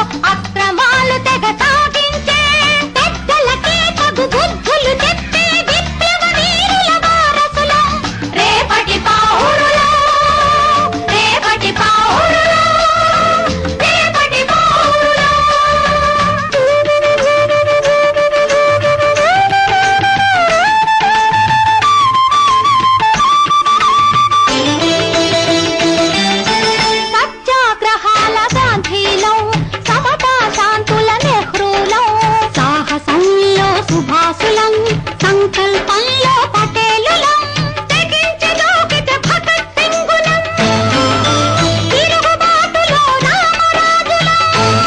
అక్రమాలు తెగతా. శుభాసులం సంకల్పంలో